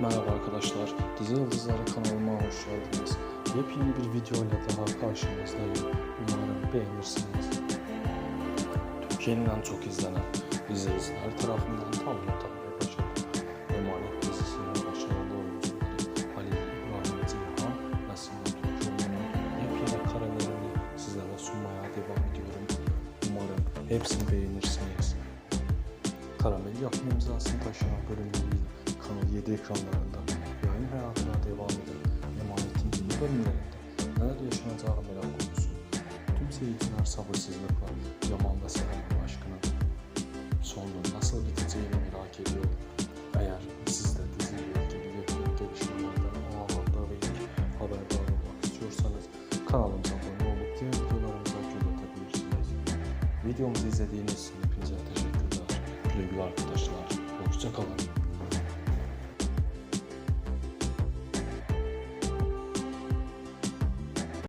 Merhaba arkadaşlar, Dizi Yıldızları kanalıma hoş geldiniz. Yepyeni bir videoyla daha karşınızdayım. Umarım beğenirsiniz. Türkiye'nin en çok izlenen dizi izler tarafından tam notlarla başladı. Emanet dizisinin başarılı oyuncuları Halil İbrahim ve Sinan Türkoğlu'nun yepyeni karelerini sizlere sunmaya devam ediyorum. Umarım hepsini beğenirsiniz. Karamel yapma imzasını taşıyan bölümleriyle Kanal 7 ekranlarında yayın hayatına devam eden Emanet'in yeni bölümlerinde neler yaşanacağı merak konusu. Tüm seyirciler sabırsızlıkla Yaman ve Seren'in aşkına sonunun nasıl biteceğini merak ediyor. Eğer siz de diziyle ilgili yepyeni gelişmelerden anında ve ilk haberdar olmak istiyorsanız kanalımıza abone olup diğer videolarımıza göz atabilirsiniz. Videomuzu izlediğiniz için hepinize teşekkürler. Güle güle arkadaşlar. Hoşçakalın.